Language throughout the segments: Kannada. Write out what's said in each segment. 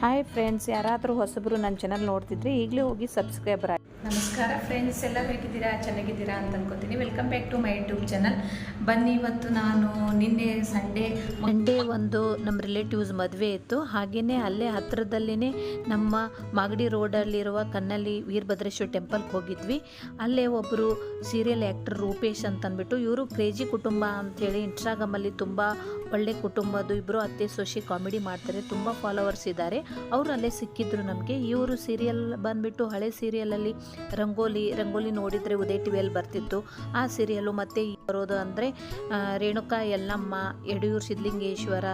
ಹಾಯ್ ಫ್ರೆಂಡ್ಸ್ ಯಾರಾದರೂ ಹೊಸಬರು ನನ್ನ ಚಾನಲ್ ನೋಡ್ತಿದ್ರೆ ಈಗಲೇ ಹೋಗಿ ಸಬ್ಸ್ಕ್ರೈಬರ್ ಆಗಿ ನಮಸ್ಕಾರ ಫ್ರೆಂಡ್ಸ್ ಎಲ್ಲ ಹೇಗಿದ್ದೀರಾ? ಚೆನ್ನಾಗಿದ್ದೀರಾ ಅಂತ ಅನ್ಕೋತೀನಿ. Welcome back to my YouTube channel ಬನ್ನಿ, ಇವತ್ತು ನಾನು ನಿನ್ನೆ ಸಂಡೇ ಮಂಡೇ ಒಂದು ನಮ್ಮ ರಿಲೇಟಿವ್ಸ್ ಮದುವೆ ಇತ್ತು. ಹಾಗೆಯೇ ಅಲ್ಲೇ ಹತ್ತಿರದಲ್ಲೇ ನಮ್ಮ ಮಾಗಡಿ ರೋಡಲ್ಲಿರುವ ಕನ್ನಲ್ಲಿ ವೀರಭದ್ರೇಶ್ವರ ಟೆಂಪಲ್ಗೆ ಹೋಗಿದ್ವಿ. ಅಲ್ಲೇ ಒಬ್ಬರು ಸೀರಿಯಲ್ ಆ್ಯಕ್ಟರ್ ರೂಪೇಶ್ ಅಂತ ಅಂದ್ಬಿಟ್ಟು ಇವರು ಕ್ರೇಜಿ ಕುಟುಂಬ ಅಂಥೇಳಿ ಇನ್ಸ್ಟಾಗ್ರಾಮಲ್ಲಿ ತುಂಬ ಒಳ್ಳೆ ಕುಟುಂಬದ್ದು ಇಬ್ಬರು ಅತ್ತೆ, ಸೊಸೆ ಕಾಮಿಡಿ ಮಾಡ್ತಾರೆ. ತುಂಬ ಫಾಲೋವರ್ಸ್ ಇದ್ದಾರೆ. ಅವರು ಅಲ್ಲೇ ಸಿಕ್ಕಿದ್ರು ನಮಗೆ. ಇವರು ಸೀರಿಯಲ್ ಬಂದ್ಬಿಟ್ಟು ಹಳೆ ಸೀರಿಯಲಲ್ಲಿ ರಂಗೋಲಿ ರಂಗೋಲಿ ನೋಡಿದರೆ ಉದಯ ಟಿ ವಿಯಲ್ಲಿ ಬರ್ತಿತ್ತು. ಆ ಸೀರಿಯಲ್ಲು ಮತ್ತು ಬರೋದು ಅಂದರೆ ರೇಣುಕಾ, ಯಲ್ಲಮ್ಮ, ಯಡಿಯೂರು ಸಿದ್ಧಲಿಂಗೇಶ್ವರ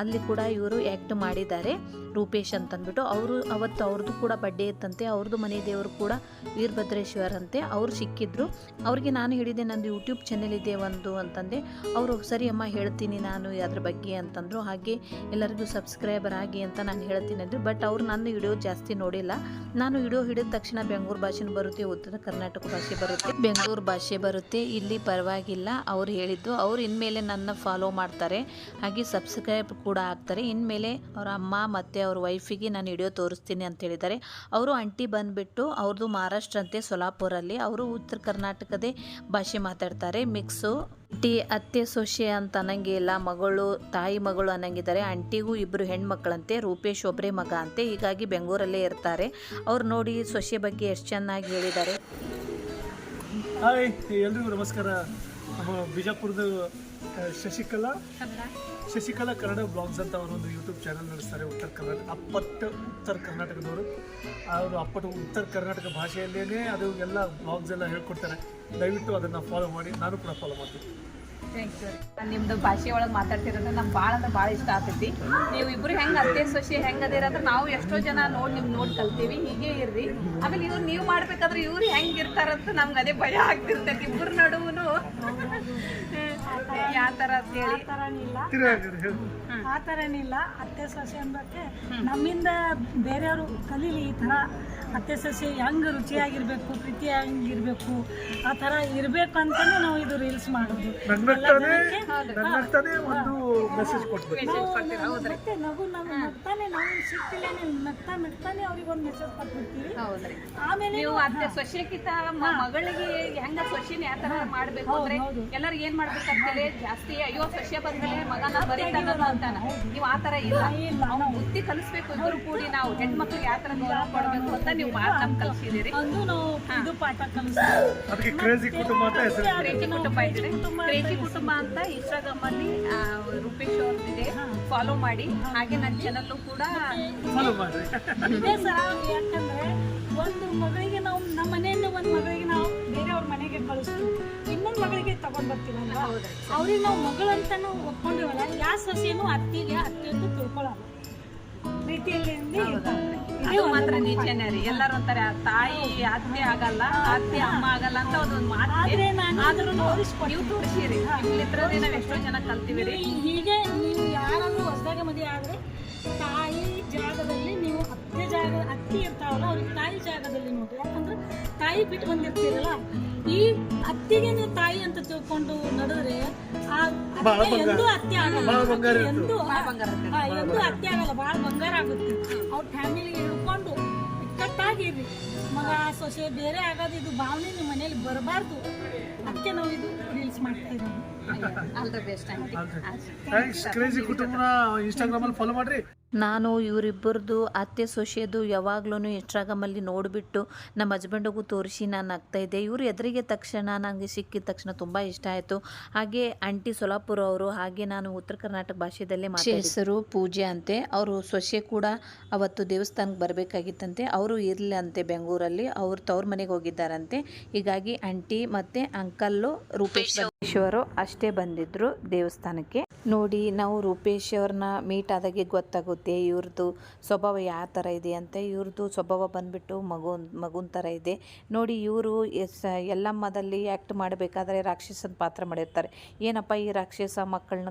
ಅಲ್ಲಿ ಕೂಡ ಇವರು ಆ್ಯಕ್ಟ್ ಮಾಡಿದ್ದಾರೆ. ರೂಪೇಶ್ ಅಂತಂದ್ಬಿಟ್ಟು ಅವರು ಅವತ್ತು ಅವ್ರದ್ದು ಕೂಡ ಬಡ್ಡೆ ಇತ್ತಂತೆ. ಅವ್ರದ್ದು ಮನೆ ದೇವರು ಕೂಡ ವೀರಭದ್ರೇಶ್ವರ ಅಂತೆ. ಅವ್ರು ಸಿಕ್ಕಿದ್ರು. ಅವ್ರಿಗೆ ನಾನು ಹೇಳಿದೆ ನಂದು ಯೂಟ್ಯೂಬ್ ಚಾನೆಲ್ ಇದೆ ಒಂದು ಅಂತಂದೆ. ಅವರು, ಸರಿ ಅಮ್ಮ, ಹೇಳ್ತೀನಿ ನಾನು ಅದ್ರ ಬಗ್ಗೆ ಅಂತಂದರು. ಹಾಗೆ ಎಲ್ಲರಿಗೂ ಸಬ್ಸ್ಕ್ರೈಬರ್ ಆಗಿ ಅಂತ ನಾನು ಹೇಳ್ತೀನಿ ಅಂದರು. ಬಟ್ ಅವ್ರು ನನ್ನ ವಿಡಿಯೋ ಜಾಸ್ತಿ ನೋಡಿಲ್ಲ. ನಾನು ವಿಡಿಯೋ ಹಿಡಿದ ತಕ್ಷಣ ಬೆಂಗಳೂರು ಭಾಷೆನೂ ಬರುತ್ತೆ. ಉತ್ತರ ಕರ್ನಾಟಕ ಭಾಷೆ ಬರುತ್ತೆ. ಬೆಂಗಳೂರು ಭಾಷೆ ಬರುತ್ತೆ. ಇಲ್ಲಿ ಪರವಾಗಿಲ್ಲ. ಅವ್ರು ಹೇಳಿದ್ದು, ಅವ್ರು ಇನ್ಮೇಲೆ ನನ್ನ ಫಾಲೋ ಮಾಡ್ತಾರೆ. ಹಾಗೆ ಸಬ್ಸ್ಕ್ರೈಬ್ ಕೂಡ ಆಗ್ತಾರೆ ಇನ್ಮೇಲೆ ಅವ್ರ ಅಮ್ಮ ಮತ್ತು ಅವ್ರ ವೈಫಿಗೆ ನಾನು ವಿಡಿಯೋ ತೋರಿಸ್ತೀನಿ ಅಂತ ಹೇಳಿದ್ದಾರೆ. ಅವರು ಅಂಟಿ ಬಂದುಬಿಟ್ಟು ಅವ್ರದ್ದು ಮಹಾರಾಷ್ಟ್ರ ಅಂತೆ ಸೊಲಾಪುರಲ್ಲಿ. ಅವರು ಉತ್ತರ ಕರ್ನಾಟಕದೇ ಭಾಷೆ ಮಾತಾಡ್ತಾರೆ. ಮಿಕ್ಸು ಟಿ ಅತ್ತೆ, ಸೊಸೆ ಅಂತ ಅನ್ನಂಗಿಲ್ಲ ಮಗಳು, ತಾಯಿ ಮಗಳು ಅನ್ನಂಗಿದ್ದಾರೆ. ಆಂಟಿಗೂ ಇಬ್ಬರು ಹೆಣ್ಮಕ್ಳಂತೆ, ರೂಪೇಶ್ ಒಬ್ಬರೇ ಮಗ ಅಂತೆ. ಹೀಗಾಗಿ ಬೆಂಗಳೂರಲ್ಲೇ ಇರ್ತಾರೆ. ಅವ್ರು ನೋಡಿ ಸೊಸೆ ಬಗ್ಗೆ ಎಷ್ಟು ಚೆನ್ನಾಗಿ ಹೇಳಿದ್ದಾರೆ. ಎಲ್ರಿಗೂ ನಮಸ್ಕಾರ. ಬಿಜಾಪುರದ ಶಶಿಕಲಾ? ಶಶಿಕಲಾ ಕನ್ನಡ ಬ್ಲಾಗ್ಸ್ ಅಂತ ಅವರು ಒಂದು ಯೂಟ್ಯೂಬ್ ಚಾನಲ್ ನಡೆಸ್ತಾರೆ ಉತ್ತರ ಕರ್ನಾಟಕ ಅಪ್ಪಟ್ಟ ಉತ್ತರ ಕರ್ನಾಟಕದವರು. ಅವರು ಅಪ್ಪಟ ಉತ್ತರ ಕರ್ನಾಟಕ ಭಾಷೆಯಲ್ಲೇ ಅದು ಎಲ್ಲ ಬ್ಲಾಗ್ಸ್ ಎಲ್ಲ ಹೇಳ್ಕೊಡ್ತಾರೆ. ದಯವಿಟ್ಟು ಅದನ್ನು ಫಾಲೋ ಮಾಡಿ. ನಾನು ಕೂಡ ಫಾಲೋ ಮಾಡ್ತೀನಿ. ನಿಮ್ದು ಭಾಷೆ ಒಳಗೆ ಮಾತಾಡ್ತಿರೋದು ನಮ್ಗೆ ಭಾಳ ಅಂದ್ರೆ ಭಾಳ ಇಷ್ಟ ಆಗ್ತೈತಿ. ನೀವು ಇಬ್ರು ಹೆಂಗೆ ಅತ್ತೆ ಸೊಸಿ ಹೆಂಗೆ ಅದಿರ ಅಂದ್ರೆ ನಾವು ಎಷ್ಟೋ ಜನ ನೋಡಿ ನಿಮ್ಗೆ ನೋಡಿ ಕಲ್ತೀವಿ ಹೀಗೆ ಇರ್ರಿ. ಆಮೇಲೆ ಇವ್ರು ನೀವು ಮಾಡ್ಬೇಕಾದ್ರೆ ಇವ್ರು ಹೆಂಗೆ ಇರ್ತಾರಂತ ನಮ್ಗೆ ಅದೇ ಭಯ ಆಗ್ತಿರ್ತೈತಿ ಇಬ್ಬರು ನಡುವನು. ಯಾವ ಥರ ಅಂತ ಹೇಳಿ. ಥರನಿಲ್ಲ ಆ ಥರನಿಲ್ಲ ಅತ್ತೆ ಸೊಸೆ ಅನ್ನೋಕ್ಕೆ ನಮ್ಮಿಂದ ಬೇರೆಯವರು ಕಲೀಲಿ ಈ ಥರ ಅತ್ತೆ ಸೊಸೆ ಹೆಂಗೆ ರುಚಿಯಾಗಿರ್ಬೇಕು ಪ್ರೀತಿ ಹೆಂಗಿರ್ಬೇಕು ಆ ಥರ ಇರಬೇಕು ಅಂತಾನೆ ನಾವು ಇದು ರೀಲ್ಸ್ ಮಾಡೋದು. ಮತ್ತೆ ನಗು ನಾವು ನಗ್ತಾನೆ ನಾವು ಸಿಕ್ತಿಲ್ಲ ನಗ್ತಾ ನಗ್ತಾನೆ ಅವ್ರಿಗೆ ಒಂದು ಮೆಸೇಜ್ ಕೊಟ್ಬಿಡ್ತೀವಿ. ಆಮೇಲೆ ನೀವು ಅತ್ತೆ ಸೊಸೆಕಿತ ಮಗಳಿಗೆ ಹೆಂಗ ಸೊಸೆನ ಯಾವ ಥರ ಮಾಡ್ಬೇಕು ಅಂದ್ರೆ ಎಲ್ಲರೂ ಏನ್ ಮಾಡ್ಬೇಕಂತೇಳಿ ಜಾಸ್ತಿ ಅಯ್ಯೋ ಸಸ್ಯ ಬಂದ್ಮೇಲೆ ಮಗನ ಬರೀತಾನ ಅಂತಾನ. ನೀವು ಆ ತರ ಇಲ್ಲ. ಅವ್ನು ಬುದ್ಧಿ ಕಲಿಸ್ಬೇಕು ಇಬ್ಬರು ಕೂಡಿ ನಾವು ಹೆಣ್ಮಕ್ಳಿಗೆ ಯಾವ ತರ ಗೌರವ ಕೊಡ್ಬೇಕು ಅಂತ ನೀವು ಮಾತು ನಮ್ಗೆ ನಾವು ಇದು ಪಾಠ ಕಲಿಸ್ತೀವಿ. ಕ್ರೇಜಿ ಕುಟುಂಬ ಅಂತ ಹೆಸರು ಕ್ರೇಜಿ ಕುಟುಂಬ ಕ್ರೇಜಿ ಕುಟುಂಬ ಅಂತ ಇನ್ಸ್ಟಾಗ್ರಾಮ್ ಅಲ್ಲಿ ರೂಪೇಶ್ ಅವ್ರದ್ದಿದೆ. ಫಾಲೋ ಮಾಡಿ. ಹಾಗೆ ನನ್ನ ಚಾನಲ್ ಕೂಡ ಫಾಲೋ ಮಾಡಿ. ಇದೇ ಸರ ಯಾಕಂದ್ರೆ ಒಂದು ಮಗಳಿಗೆ ನಾವು ನಮ್ಮ ಮನೆಯಿಂದ ಒಂದು ಮಗಳಿಗೆ ನಾವು ಬೇರೆ ಅವ್ರ ಮನೆಗೆ ಕಳಿಸ್ತೀವಿ. ಮಗಳಿಗೆ ತಗೊಂಡ್ ಬರ್ತೀವಲ್ಲ ಅವ್ರಿಗೆ ನಾವು ಮಗಳು ಅಂತಾನು ಒಪ್ಕೊಂಡಿವಲ್ಲ. ಯಾವ ಸೊಸೆನೂ ಅತ್ತಿಗೆ ಅತ್ತೆ ಅಂತ ತಿಳ್ಕೊಳ್ಳಲ್ಲ ರೀತಿಯಲ್ಲಿ. ಇದೇ ಮಾತ್ರ ನಿಜನೇ ರೀ. ಎಲ್ಲರೂ ಅಂತಾರೆ ತಾಯಿ ಅತ್ತೆ ಆಗಲ್ಲ ಅತ್ತೆ ಅಮ್ಮ ಆಗಲ್ಲ ಅಂತ ಒಂದು ಮಾತು ಆದ್ರೆ ನಾನು ಆದ್ರೂ. ನೀವು ತೋರಿಸಿರಿ ನಾವು ಎಷ್ಟೋ ಜನ ಕಲ್ತೀವಿ ರೀ. ಹೀಗೆ ನೀವು ಯಾರಾದ್ರೂ ಹೊಸದಾಗಿ ಮದುವೆ ಆದ್ರೆ ತಾಯಿ ಜಾಗದಲ್ಲಿ ಜಾಗ ಅತ್ತಿ ಇರ್ತಾವಲ್ಲ ಅವ್ರಿಗೆ ತಾಯಿ ಜಾಗದಲ್ಲಿ ನೋಡಿ. ಯಾಕಂದ್ರೆ ತಾಯಿ ಬಿಟ್ಟು ಬಂದಿರ್ತೀರಲ್ಲ ಈ ಅತ್ತಿಗೆ ನೀವು ತಾಯಿ ಅಂತ ತಿಳ್ಕೊಂಡು ನಡೆದ್ರೆ ಆ ಅತ್ತೆ ಎಂದೂ ಅತ್ತೆ ಆಗಲ್ಲ. ಎಂದೂ ಆ, ಎಂದೂ ಅತ್ತೆ ಆಗಲ್ಲ ಭಾಳ ಬಂಗಾರ ಆಗುತ್ತೆ. ಅವ್ರ ಫ್ಯಾಮಿಲಿಗೆ ಹಿಡ್ಕೊಂಡು ಕಟ್ಟಾಗಿರ್ರಿ ಮಗ ಸೊಸೆ ಬೇರೆ ಆಗೋದು ಇದು ಭಾವನೆ ನಿಮ್ಮ ಮನೇಲಿ ಬರಬಾರ್ದು. ಅದಕ್ಕೆ ನಾವು ಇದು ರೀಲ್ಸ್ ಮಾಡ್ತಾ all the best thanks crazy ಕುಟುಂಬನ ಇನ್ಸ್ಟಾಗ್ರಾಮಲ್ಲಿ ಫಾಲೋ ಮಾಡಿರಿ. ನಾನು ಇವರಿಬ್ಬರದು ಅತ್ತೆ ಸೊಸೆದು ಯಾವಾಗ್ಲೂ ಇನ್ಸ್ಟಾಗ್ರಾಮಲ್ಲಿ ನೋಡಿಬಿಟ್ಟು ನಮ್ಮ ಹಸ್ಬೆಂಡಿಗೂ ತೋರಿಸಿ ನಾನು ಆಗ್ತಾಯಿದ್ದೆ ಇವರು ಎದುರಿಗೆ ತಕ್ಷಣ ನನಗೆ ಸಿಕ್ಕಿದ ತಕ್ಷಣ ತುಂಬ ಇಷ್ಟ ಆಯಿತು. ಹಾಗೆ ಆಂಟಿ ಸೊಲಾಪುರ ಅವರು ಹಾಗೆ ನಾನು ಉತ್ತರ ಕರ್ನಾಟಕ ಭಾಷೆದಲ್ಲೇ ಮಾತಾಡಿ ಹೆಸರು ಪೂಜೆ ಅಂತೆ. ಅವರು ಸೊಸೆ ಕೂಡ ಅವತ್ತು ದೇವಸ್ಥಾನಕ್ಕೆ ಬರಬೇಕಾಗಿತ್ತಂತೆ. ಅವರು ಇರಲಿ ಅಂತೆ ಬೆಂಗಳೂರಲ್ಲಿ. ಅವರು ತವ್ರ ಮನೆಗೆ ಹೋಗಿದ್ದಾರಂತೆ. ಹೀಗಾಗಿ ಆಂಟಿ ಮತ್ತು ಅಂಕಲ್ಲು ರೂಪೇಶ್ ರೂಪೇಶ್ವರು ಅಷ್ಟೇ ಬಂದಿದ್ರು ದೇವಸ್ಥಾನಕ್ಕೆ. ನೋಡಿ, ನಾವು ರೂಪೇಶ್ ಅವ್ರನ್ನ ಮೀಟ್ ಆದಾಗೆ ಗೊತ್ತಾಗುತ್ತೆ. ಇವ್ರದ್ದು ಸ್ವಭಾವ ಯಾವ ಥರ ಇದೆ ಅಂತ. ಇವ್ರದ್ದು ಸ್ವಭಾವ ಬಂದುಬಿಟ್ಟು ಮಗು ಮಗುನ ಥರ ಇದೆ. ನೋಡಿ, ಇವರು ಎಸ್, ಎಲ್ಲಮ್ಮದಲ್ಲಿ ಆ್ಯಕ್ಟ್ ಮಾಡಬೇಕಾದ್ರೆ ರಾಕ್ಷಸನ ಪಾತ್ರ ಮಾಡಿರ್ತಾರೆ. ಏನಪ್ಪ ಈ ರಾಕ್ಷಸ ಮಕ್ಕಳನ್ನ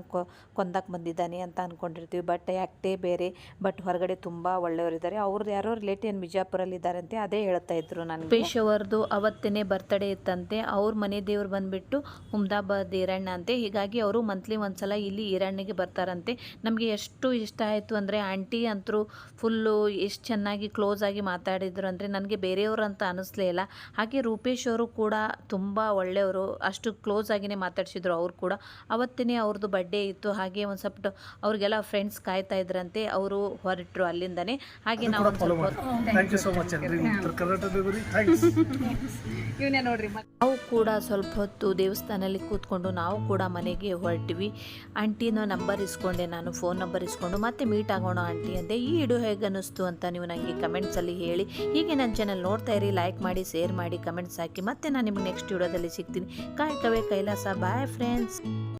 ಕೊಂದಕ್ಕೆ ಬಂದಿದ್ದಾನೆ ಅಂತ ಅಂದ್ಕೊಂಡಿರ್ತೀವಿ ಬಟ್ ಆ್ಯಕ್ಟೇ ಬೇರೆ. ಬಟ್ ಹೊರಗಡೆ ತುಂಬ ಒಳ್ಳೆಯವರಿದ್ದಾರೆ. ಅವ್ರದ್ದು ಯಾರೋ ರಿಲೇಟಿವ್ ಬಿಜಾಪುರಲ್ಲಿ ಇದ್ದಾರಂತೆ ಅದೇ ಹೇಳ್ತಾ ಇದ್ರು ನಾನು ರೂಪೇಶ್ ಅವ್ರದ್ದು ಅವತ್ತೇ ಬರ್ತಡೇ ಇತ್ತಂತೆ. ಅವ್ರ ಮನೆ ದೇವ್ರು ಬಂದುಬಿಟ್ಟು ಹುಮ್ದಾಬಾದ್ ಈರಣ್ಣ ಅಂತೆ. ಹೀಗಾಗಿ ಅವರು ಮಂತ್ಲಿ ಒಂದ್ಸಲ ಇಲ್ಲಿ ಇಲ್ಲಿ ಈರಣ್ಣಿಗೆ ಬರ್ತಾರಂತೆ. ನಮಗೆ ಎಷ್ಟು ಇಷ್ಟ ಆಯಿತು ಅಂದರೆ ಆಂಟಿ ಅಂತರೂ ಫುಲ್ಲು ಎಷ್ಟು ಚೆನ್ನಾಗಿ ಕ್ಲೋಸ್ ಆಗಿ ಮಾತಾಡಿದ್ರು ಅಂದರೆ ನನಗೆ ಬೇರೆಯವರು ಅಂತ ಅನ್ನಿಸ್ಲೇ ಇಲ್ಲ. ಹಾಗೆ ರೂಪೇಶ್ ಅವರು ಕೂಡ ತುಂಬ ಒಳ್ಳೆಯವರು. ಅಷ್ಟು ಕ್ಲೋಸ್ ಆಗಿನೇ ಮಾತಾಡಿಸಿದ್ರು ಅವರು ಕೂಡ. ಅವತ್ತೇ ಅವ್ರದ್ದು ಬರ್ಡೇ ಇತ್ತು. ಹಾಗೆ ಒಂದು ಸ್ವಲ್ಪ ಅವ್ರಿಗೆಲ್ಲ ಫ್ರೆಂಡ್ಸ್ ಕಾಯ್ತಾ ಇದ್ರಂತೆ. ಅವರು ಹೊರಟರು ಅಲ್ಲಿಂದನೇ. ಹಾಗೆ ನಾವು ಸ್ವಲ್ಪ ಥ್ಯಾಂಕ್ ಯು ಸೋ ಮಚ್ ಅನ್ರಿ ಉತ್ತರ ಕರ್ನಾಟಕದವರಿಗೆ ಥ್ಯಾಂಕ್ಸ್ ಇವನೇ ನೋಡ್ರಿ ನಾವು ಕೂಡ ಸ್ವಲ್ಪ ಹೊತ್ತು ದೇವಸ್ಥಾನದಲ್ಲಿ ಕೂತ್ಕೊಂಡು ನಾವು ಕೂಡ ಮನೆಗೆ ಹೊರಟಿವಿ. ಆಂಟಿನ ನಂಬರ್ ಇಸ್ಕೊಂಡೆ, ನಾನು ಫೋನ್ ನಂಬರ್ ಇಸ್ಕೊಂಡು ಮತ್ತೆ ಮೀಟ್ ಆಗೋಣ ಆಂಟಿ ಅಂದೆ, ಈ ವಿಡಿಯೋ ಹೇಗೆ ಅನ್ನಿಸ್ತು ಅಂತ ನೀವು ನನಗೆ ಕಮೆಂಟ್ಸಲ್ಲಿ ಹೇಳಿ. ಹೀಗೆ ನನ್ನ ಚಾನಲ್ ನೋಡ್ತಾ ಇರಿ ಲೈಕ್ ಮಾಡಿ ಶೇರ್ ಮಾಡಿ ಕಮೆಂಟ್ಸ್ ಹಾಕಿ, ಮತ್ತೆ ನಾನು ನಿಮ್ಗೆ ನೆಕ್ಸ್ಟ್ ವಿಡಿಯೋದಲ್ಲಿ ಸಿಗ್ತೀನಿ. ಕಾಯ್ಕವೇ ಕೈಲಾಸ ಬಾಯ್ ಫ್ರೆಂಡ್ಸ್